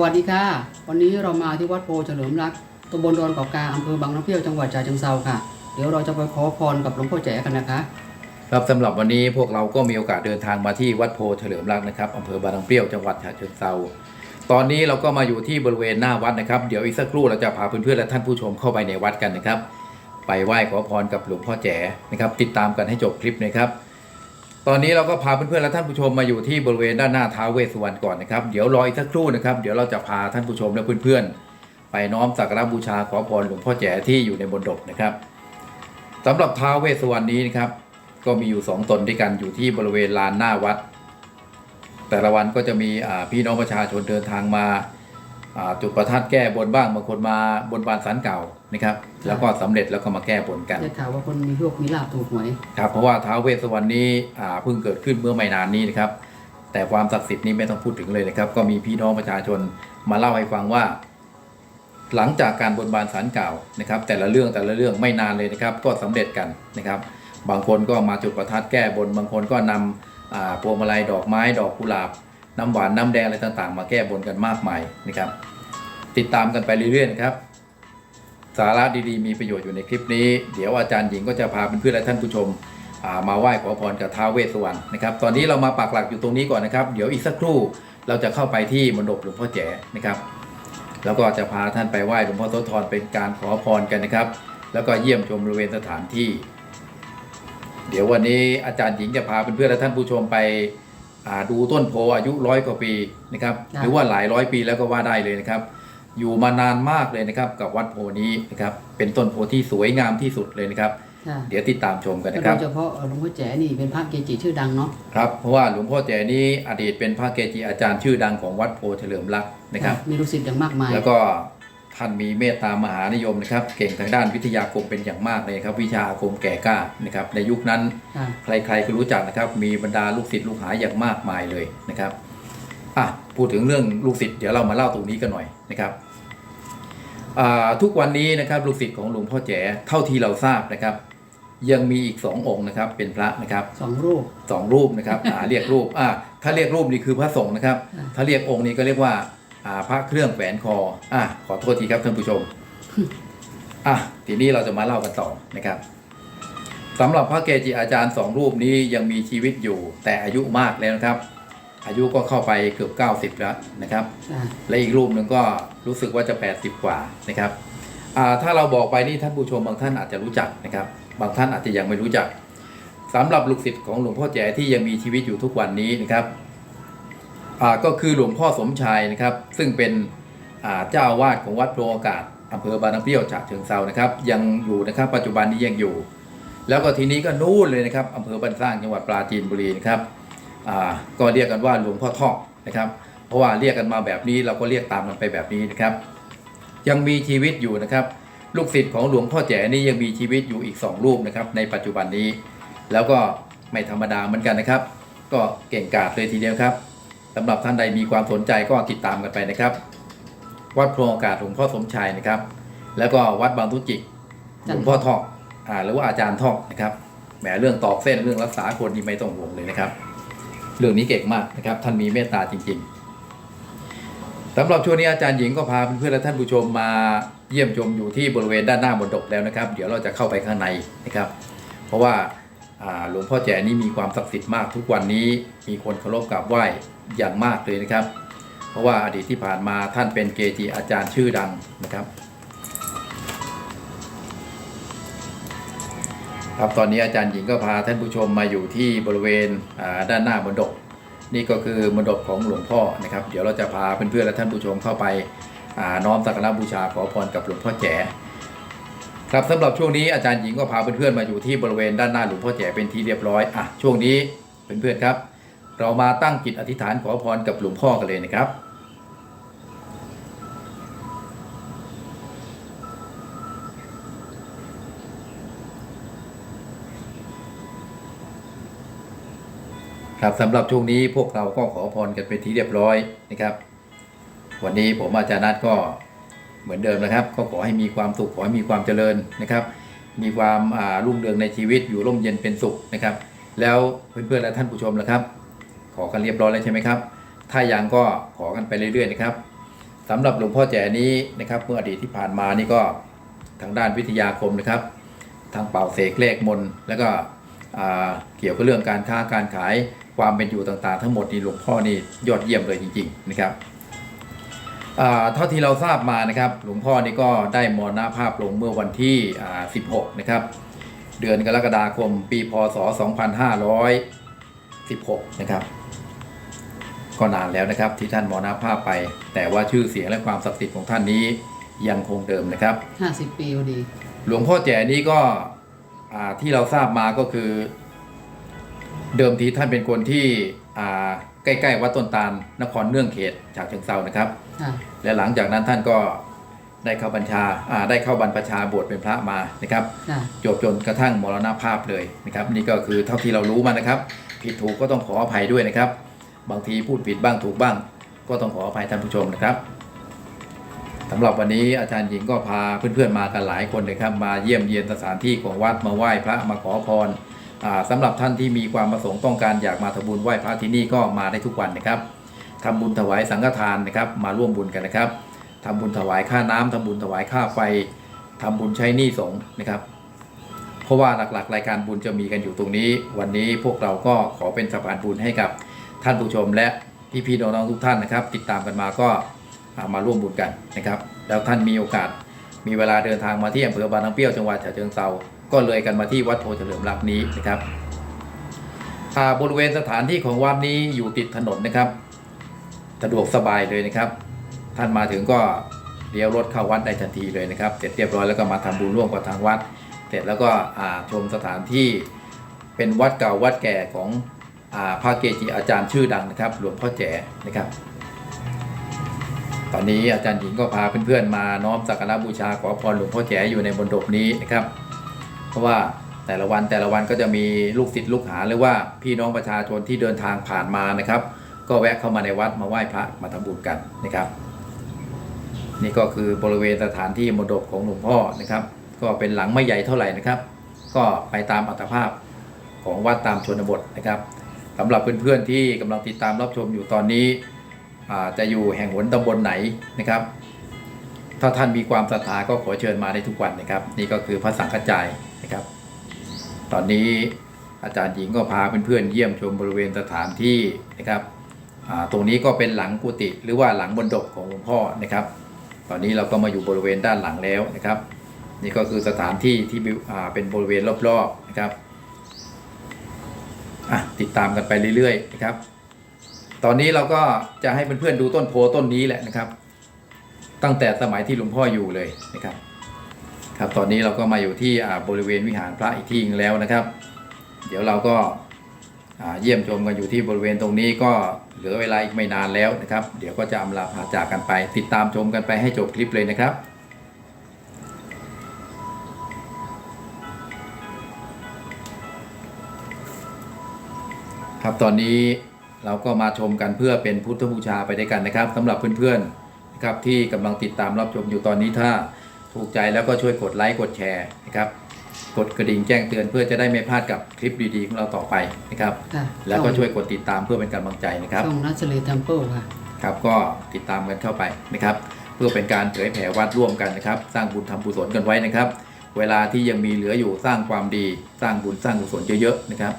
สวัสดีค่ะ วันนี้เรามาที่วัดโพเฉลิมรักตำบลดอนเกาะกาอำเภอบางน้ำเปรี้ยวจังหวัดฉะเชิงเทราค่ะ เดี๋ยวเราจะไปขอพรกับหลวงพ่อแจ๋กันนะคะครับสำหรับวันนี้พวกเราก็มีโอกาสเดินทางมาที่วัดโพเฉลิมรักนะครับอำเภอบางน้ำเปรี้ยวจังหวัดฉะเชิงเทราตอนนี้เราก็มาอยู่ที่บริเวณหน้าวัดนะครับเดี๋ยวอีกสักครู่เราจะพาเพื่อนๆและท่านผู้ชมเข้าไปในวัดกันนะครับ ไปไหว้ขอพรกับหลวงพ่อแจ๋นะครับ ติดตามกันให้จบคลิปนะครับ ตอนนี้เราก็พาเพื่อนๆและท่านผู้ชมมาอยู่ที่บริเวณด้านหน้าท้าวเวสสุวรรณก่อนนะครับ เดี๋ยวรออีกสักครู่นะครับ เดี๋ยวเราจะพาท่านผู้ชมและเพื่อนๆ ไปน้อมสักการบูชาขอพรหลวงพ่อแจ๋ที่อยู่ในบนดบนะครับสำหรับท้าวเวสสุวรรณนี้นะครับ ก็มีอยู่สองตนด้วยกันอยู่ที่บริเวณลานหน้าวัด แต่ละวันก็จะมีพี่น้องประชาชนเดินทางมา จุดประทัดแก้บนบ้างบางคนมาบนบานสันเก่านะครับ แล้วก็สำเร็จแล้วก็มาแก้บนกันได้ข่าวว่าคนมีโชคมีลาภถูกหวยครับเพราะว่าท้าวเวสสวรรณนี้อ่าเพิ่งเกิดขึ้นเมื่อไม่นานนี้นะครับ แต่ความศักดิ์สิทธิ์นี้ไม่ต้องพูดถึงเลยนะครับ ก็มีพี่น้องประชาชนมาเล่าให้ฟังว่า หลังจากการบนบานสารกล่าวนะครับ แต่ละเรื่องแต่ละเรื่องไม่นานเลยนะครับ ก็สำเร็จกันนะครับ บางคนก็มาจุดประทัดแก้บน บางคนก็นำอ่าพวงมาลัยดอกไม้ดอกกุหลาบ น้ำหวานน้ำแดงอะไรต่างๆ มาแก้บนกันมากมายนะครับ ติดตามกันไปเรื่อยๆนะครับ สาระดีๆ มีประโยชน์อยู่ในคลิปนี้ เดี๋ยวอาจารย์หญิงก็จะพาเพื่อนๆและท่านผู้ชมามาไหว้ขอพรกับท้าวเวสสุวรรณนะครับ ตอนนี้เรามาปักหลักอยู่ตรงนี้ก่อนนะครับ เดี๋ยวอีกสักครู่เราจะเข้าไปที่มณฑปหลวงพ่อแจ๋นะครับ แล้วก็จะพาท่านไปไหว้หลวงพ่อโสธรเป็นการขอพรกันนะครับ แล้วก็เยี่ยมชมบริเวณสถานที่ เดี๋ยววันนี้อาจารย์หญิงจะพาเพื่อนๆและท่านผู้ชมไป ดูต้นโพอายุร้อยกว่าปีนะครับหรือว่าหลายร้อยปีแล้วก็ว่าได้เลยนะครับ อยู่มานานมากเลยนะครับ กับวัดโพนี้นะครับเป็นต้นโพที่สวยงามที่สุดเลยนะครับค่ะเดี๋ยวติดตามชมกันแล้วนะคโดรับยเฉพาะหลวงพ่อแจ๋นี่เป็นพระเกจิชื่อดังเนาะครับเพราะว่าหลวงพ่อแจนี้อดีตเป็นพระเกจิอาจารย์ชื่อดังของวัดโพเฉลิมรักษ์นะครับมีลูกศิษย์อย่างมากมาย แล้วก็ ท่านมีเมตตามหานิยมนะครับ เก่งทางด้านวิทยาคมเป็นอย่างมากเลยครับ วิชาอาคมแก่กล้านะครับ ในยุคนั้นค่ะใครๆก็รู้จักนะครับ มีบรรดาลูกศิษย์ลูกหาอย่างมากมายเลยนะครับอะพูดถึงเรื่องลูกศิษย์เดี๋ยวเรามาเล่าตรงนี้กันหน่อยนะครับอ่าทุกวันนี้นะครับลูกศิษย์ของหลวงพ่อแจ๋เท่าที่เราทราบนะครับ ยังมีอีกสององค์นะครับ เป็นพระนะครับ สองรูป สองรูปนะครับอ่าเรียกรูปอ่าถ้าเรียกรูปนี่คือพระสงฆ์นะครับ อ่า ถ้าเรียกองค์นี้ก็เรียกว่า อ่าพระเครื่องแขวนคออะขอโทษทีครับท่านผู้ชมอะทีนี้เราจะมาเล่ากันต่อนะครับสำหรับพระเกจิอาจารย์สองรูปนี้ยังมีชีวิตอยู่ แต่อายุมากแล้วนะครับ อายุก็เข้าไปเกือบ 90 แล้วนะครับค่ะและอีกรูปหนึ่งก็รู้สึกว่าจะ 80 กว่านะครับอ่าถ้าเราบอกไปนี่ท่านผู้ชมบางท่านอาจจะรู้จักนะครับ บางท่านอาจจะยังไม่รู้จักสำหรับลูกศิษย์ของหลวงพ่อแจ๋ที่ยังมีชีวิตอยู่ทุกวันนี้นะครับอ่า ก็คือหลวงพ่อสมชายนะครับ ซึ่งเป็นเจ้าวาสของวัดโพรอากาศอำเภอบางน้ำเปรี้ยวฉะเชิงเซานะครับ ยังอยู่นะครับปัจจุบันนี้ยังอยู่ แล้วก็ทีนี้ก็นู่นเลยนะครับอำเภอบ้านสร้างจังหวัดปราจีนบุรีนะครับก็เรียกกันว่าหลวงพ่อทอกนะครับ เพราะว่าเรียกกันมาแบบนี้เราก็เรียกตามกันไปแบบนี้นะครับ ยังมีชีวิตอยู่นะครับ ลูกศิษย์ของหลวงพ่อแจ๋นี่ยังมีชีวิตอยู่อีก 2 รูปนะครับ ในปัจจุบันนี้ แล้วก็ไม่ธรรมดาเหมือนกันนะครับ ก็เก่งกาจเลยทีเดียวครับ สำหรับท่านใดมีความสนใจก็ติดตามกันไปนะครับ วัดโพรงอากาศหลวงพ่อสมชายนะครับ แล้วก็วัดบางทุจิกหลวงพ่อทอกอ่าหรือว่าอาจารย์ทอกนะครับแหมเรื่องตอกเส้นเรื่องรักษาคนนี่ไม่ต้องห่วงเลยนะครับ เรื่องนี้เก่งมากนะครับ ท่านมีเมตตาจริง ๆสำหรับช่วงนี้อาจารย์หญิงก็พาเพื่อนๆและท่านผู้ชมมาเยี่ยมชมอยู่ที่บริเวณด้านหน้าบนดกแล้วนะครับ เดี๋ยวเราจะเข้าไปข้างในนะครับ เพราะว่าอ่า หลวงพ่อแจนี่มีความศักดิ์สิทธิ์มากทุกวันนี้มีคนเคารพกราบไหว้อย่างมากเลยนะครับ เพราะว่าอดีตที่ผ่านมาท่านเป็นเกจิอาจารย์ชื่อดังนะครับครับตอนนี้อาจารย์หญิงก็พาท่านผู้ชมมาอยู่ที่บริเวณด้านหน้ามณฑปนี่ก็คือมณฑปของหลวงพ่อนะครับ เดี๋ยวเราจะพาเพื่อนๆและท่านผู้ชมเข้าไปน้อมสักการะบูชาขอพรกับหลวงพ่อแจ๋ ครับสำหรับช่วงนี้อาจารย์หญิงก็พาเพื่อนๆมาอยู่ที่บริเวณด้านหน้าหลวงพ่อแจ๋เป็นที่เรียบร้อยอะช่วงนี้เพื่อนๆครับ เรามาตั้งจิตอธิษฐานขอพรกับหลวงพ่อกันเลยนะครับครับสำหรับช่วงนี้พวกเราก็ขอพรกันเป็นที่เรียบร้อยนะครับ วันนี้ผมอาจารย์นัทก็ เหมือนเดิมนะครับ ก็ขอให้มีความสุขขอให้มีความเจริญนะครับ มีความรุ่งเรืองในชีวิตอยู่ร่มเย็นเป็นสุขนะครับ แล้วเพื่อนๆและท่านผู้ชมล่ะครับ ขอกันเรียบร้อยแล้วใช่ไหมครับ ถ้ายังก็ขอกันไปเรื่อยๆนะครับสำหรับหลวงพ่อแจ๋นี้นะครับเมื่ออดีตที่ผ่านมานี่ก็ทางด้านวิทยาคมนะครับ ทางเป่าเสกเลขมนแล้วก็เกี่ยวกับเรื่องการค้าการขายความเป็นอยู่ต่างๆ ทั้งหมดนี่หลวงพ่อนี่ยอดเยี่ยมเลยจริง ๆ นะครับ เท่าที่เราทราบมานะครับ หลวงพ่อนี่ก็ได้มรณภาพลงเมื่อวันที่อ่า16 นะครับ เดือนกรกฎาคมปีพศ 2516 นะครับ ก็นานแล้วนะครับที่ท่านมรณภาพไป แต่ว่าชื่อเสียงและความศักดิ์สิทธิ์ของท่านนี้ยังคงเดิมนะครับ 50 ปีพอดี หลวงพ่อแจ๋นี้ก็อ่าที่เราทราบมาก็คือ เดิมทีท่านเป็นคนที่อ่า ใกล้ๆวัดต้นตาลนครเนื่องเขตฉะเชิงเซานะครับ ค่ะและหลังจากนั้นท่านก็ได้เข้าบัญชาอ่าได้เข้าบรรพชาบวชเป็นพระมานะครับ ค่ะจบจนกระทั่งมรณภาพเลยนะครับ นี่ก็คือเท่าที่เรารู้มานะครับ ผิดถูกก็ต้องขออภัยด้วยนะครับ บางทีพูดผิดบ้างถูกบ้าง ก็ต้องขออภัยท่านผู้ชมนะครับสำหรับวันนี้อาจารย์หญิงก็พาเพื่อนๆมากันหลายคนเลยครับมาเยี่ยมเยียนสถานที่ของวัดมาไหว้พระมาขอพรอ่า สำหรับท่านที่มีความประสงค์ต้องการอยากมาทำบุญไหว้พระที่นี่ก็มาได้ทุกวันนะครับทำบุญถวายสังฆทานนะครับมาร่วมบุญกันนะครับทำบุญถวายค่าน้ำทำบุญถวายค่าไฟทำบุญใช้หนี้สงฆ์นะครับ เพราะว่าหลักๆ รายการบุญจะมีกันอยู่ตรงนี้ วันนี้พวกเราก็ขอเป็นสะพานบุญให้กับท่านผู้ชมและพี่ๆน้องๆทุกท่านนะครับ ติดตามกันมาก็มาร่วมบุญกันนะครับ แล้วท่านมีโอกาสมีเวลาเดินทางมาที่อำเภอบางน้ำเปรี้ยวจังหวัดฉะเชิงเซา ก็เลยกันมาที่วัดโพเฉลิมรักนี้นะครับอ่าบริเวณสถานที่ของวัดนี้อยู่ติดถนนนะครับ สะดวกสบายเลยนะครับ ท่านมาถึงก็เลี้ยวรถเข้าวัดได้ทันทีเลยนะครับ เสร็จเรียบร้อยแล้วก็มาทำบุญร่วมกับทางวัด เสร็จแล้วก็ชมสถานที่เป็นวัดเก่าวัดแก่ของอพระเกจิอาจารย์ชื่อดังนะครับ หลวงพ่อแจ๋นะครับ ตอนนี้อาจารย์หญิงก็พาเพื่อนๆมาน้อมสักการะบูชาขอพรหลวงพ่อแจ๋อยู่ในบนดบนี้นะครับ เพราะว่าแต่ละวันแต่ละวันก็จะมีลูกศิษย์ลูกหาหรือว่าพี่น้องประชาชนที่เดินทางผ่านมานะครับ ก็แวะเข้ามาในวัดมาไหว้พระมาทำบุญกันนะครับ นี่ก็คือบริเวณสถานที่มณฑปของหลวงพ่อนะครับ ก็เป็นหลังไม่ใหญ่เท่าไหร่นะครับ ก็ไปตามอัตภาพของวัดตามชนบทนะครับสำหรับเพื่อนๆที่กำลังติดตามรับชมอยู่ตอนนี้อ่าจะอยู่แห่งหนตำบลไหนนะครับ ถ้าท่านมีความศรัทธาก็ขอเชิญมาได้ทุกวันนะครับ นี่ก็คือพระสังฆจาย นะครับ ตอนนี้อาจารย์หญิงก็พาเพื่อนๆเยี่ยมชมบริเวณสถานที่นะครับตรงนี้ก็เป็นหลังกุฏิหรือว่าหลังบนดกของหลวงพ่อนะครับ ตอนนี้เราก็มาอยู่บริเวณด้านหลังแล้วนะครับ นี่ก็คือสถานที่ที่เป็นบริเวณรอบๆนะครับติดตามกันไปเรื่อยๆนะครับ ตอนนี้เราก็จะให้เพื่อนๆดูต้นโพต้นนี้แหละนะครับ ตั้งแต่สมัยที่หลวงพ่ออยู่เลยนะครับ ครับตอนนี้เราก็มาอยู่ที่บริเวณวิหารพระอีกที่หนึงแล้วนะครับ เดี๋ยวเราก็เยี่ยมชมกันอยู่ที่บริเวณตรงนี้ก็เหลือเวลาอีกไม่นานแล้วนะครับ เดี๋ยวก็จะอำลาพาจากกันไป ติดตามชมกันไปให้จบคลิปเลยนะครับครับตอนนี้เราก็มาชมกันเพื่อเป็นพุทธบูชาไปด้วยกันนะครับสำหรับเพื่อนๆนะครับที่กำลังติดตามรับชมอยู่ตอนนี้ถ้า ถูกใจแล้วก็ช่วยกดไลค์กดแชร์นะครับกดกระดิ่งแจ้งเตือนเพื่อจะได้ไม่พลาดกับคลิปดีๆของเราต่อไปนะครับ ค่ะแล้วก็ช่วยกดติดตามเพื่อเป็นกำลังใจนะครับ ช่องนัชลีทัมเปิลค่ะ ครับก็ติดตามกันเข้าไปนะครับ เพื่อเป็นการเผยแผ่วัดร่วมกันนะครับ สร้างบุญทำกุศลกันไว้นะครับ เวลาที่ยังมีเหลืออยู่สร้างความดี สร้างบุญสร้างกุศลเยอะๆนะครับ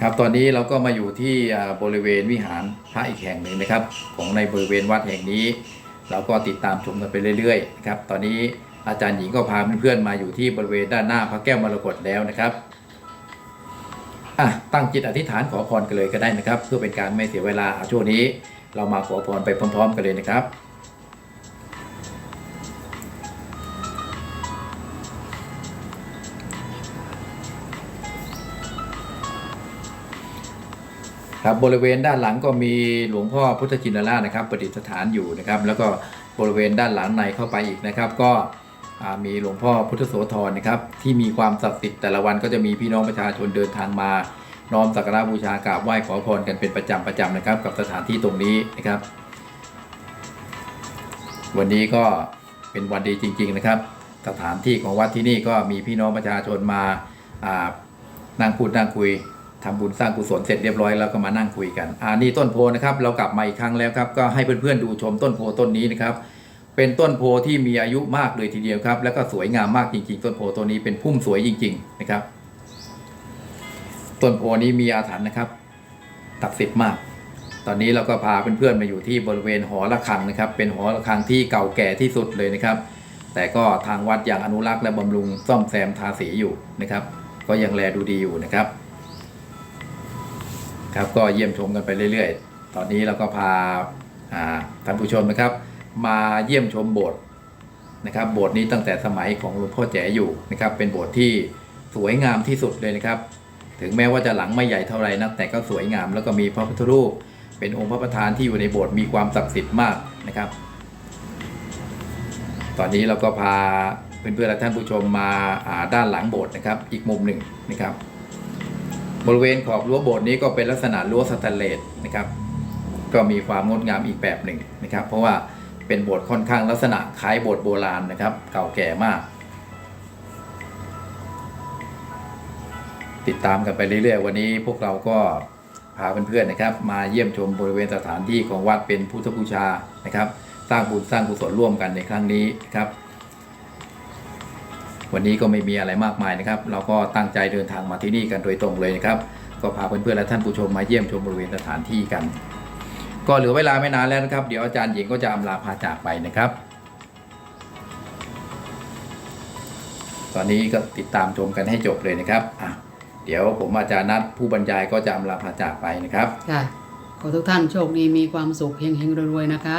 ครับตอนนี้เราก็มาอยู่ที่อ่าบริเวณวิหารพระอีกแห่งหนึ่งนะครับ ของในบริเวณวัดแห่งนี้ เราก็ติดตามชมกันไปเรื่อยๆนะครับตอนนี้อาจารย์หญิงก็พาเพื่อนๆมาอยู่ที่บริเวณด้านหน้าพระแก้วมรกตแล้วนะครับอะตั้งจิตอธิษฐานขอพรกันเลยก็ได้นะครับ เพื่อเป็นการไม่เสียเวลาช่วงนี้ เรามาขอพรไปพร้อม ๆ กันเลยนะครับ ครับบริเวณด้านหลังก็มีหลวงพ่อพุทธจินราชนะครับประดิษฐานอยู่นะครับ แล้วก็บริเวณด้านหลังในเข้าไปอีกนะครับ ก็มีหลวงพ่อพุทธโสธรนะครับที่มีความศักดิ์สิทธิ์แต่ละวันก็จะมีพี่น้องประชาชนเดินทางมาน้อมสักการะบูชากราบไหว้ขอพรกันเป็นประจำประจำนะครับ กับสถานที่ตรงนี้นะครับ วันนี้ก็เป็นวันดีจริง ๆนะครับ สถานที่ของวัดที่นี่ก็มีพี่น้องประชาชนมาอ่านั่งพูดนั่งคุย ทำบุญสร้างกุศลเสร็จเรียบร้อยแล้วก็มานั่งคุยกันอ่านี่ต้นโพนะครับ เรากลับมาอีกครั้งแล้วครับ ก็ให้เพื่อนๆดูชมต้นโพต้นนี้นะครับ เป็นต้นโพที่มีอายุมากเลยทีเดียวครับ แล้วก็สวยงามมากจริง ๆ ต้นโพต้นนี้เป็นพุ่มสวยจริง ๆนะครับ ต้นโพนี้มีอาถรรพ์นะครับศักดิ์สิทธิ์มาก ตอนนี้เราก็พาเพื่อนๆมาอยู่ที่บริเวณหอระฆังนะครับ เป็นหอระฆังที่เก่าแก่ที่สุดเลยนะครับ แต่ก็ทางวัดยังอนุรักษ์และบำรุงซ่อมแซมทาสีอยู่นะครับ ก็ยังแลดูดีอยู่นะครับ ครับก็เยี่ยมชมกันไปเรื่อย ๆ ตอนนี้เราก็พาท่านผู้ชมนะครับ มาเยี่ยมชมโบสถ์นะครับ โบสถ์นี้ตั้งแต่สมัยของหลวงพ่อแจ๋อยู่นะครับ เป็นโบสถ์ที่สวยงามที่สุดเลยนะครับ ถึงแม้ว่าจะหลังไม่ใหญ่เท่าไรนะแต่ก็สวยงาม แล้วก็มีพระพุทธรูป เป็นองค์พระประธานที่อยู่ในโบสถ์มีความศักดิ์สิทธิ์มากนะครับ ตอนนี้เราก็พาเพื่อนๆและท่านผู้ชมมาาด้านหลังโบสถ์นะครับ อีกมุมหนึ่งนะครับ บริเวณขอบรั้วโบสถ์นี้ก็เป็นลักษณะรั้วสแตนเลสนะครับ ก็มีความงดงามอีกแบบหนึ่งนะครับ เพราะว่าเป็นโบสถ์ค่อนข้างลักษณะคล้ายโบสถ์โบราณนะครับ เก่าแก่มาก ติดตามกันไปเรื่อยๆ วันนี้พวกเราก็พาเพื่อนๆนะครับ มาเยี่ยมชมบริเวณสถานที่ของวัดเป็นพุทธบูชานะครับ สร้างบุญสร้างกุศลร่วมกันในครั้งนี้นะครับ วันนี้ก็ไม่มีอะไรมากมายนะครับ เราก็ตั้งใจเดินทางมาที่นี่กันโดยตรงเลยนะครับ ก็พาเพื่อนๆและท่านผู้ชมมาเยี่ยมชมบริเวณสถานที่กัน ก็เหลือเวลาไม่นานแล้วนะครับ เดี๋ยวอาจารย์หญิงก็จะอำลาพาจากไปนะครับ ตอนนี้ก็ติดตามชมกันให้จบเลยนะครับอะเดี๋ยวผมอาจารย์นัดผู้บรรยายก็จะอำลาพาจากไปนะครับ ค่ะ ขอทุกท่านโชคดีมีความสุขเฮงๆรวยๆนะคะ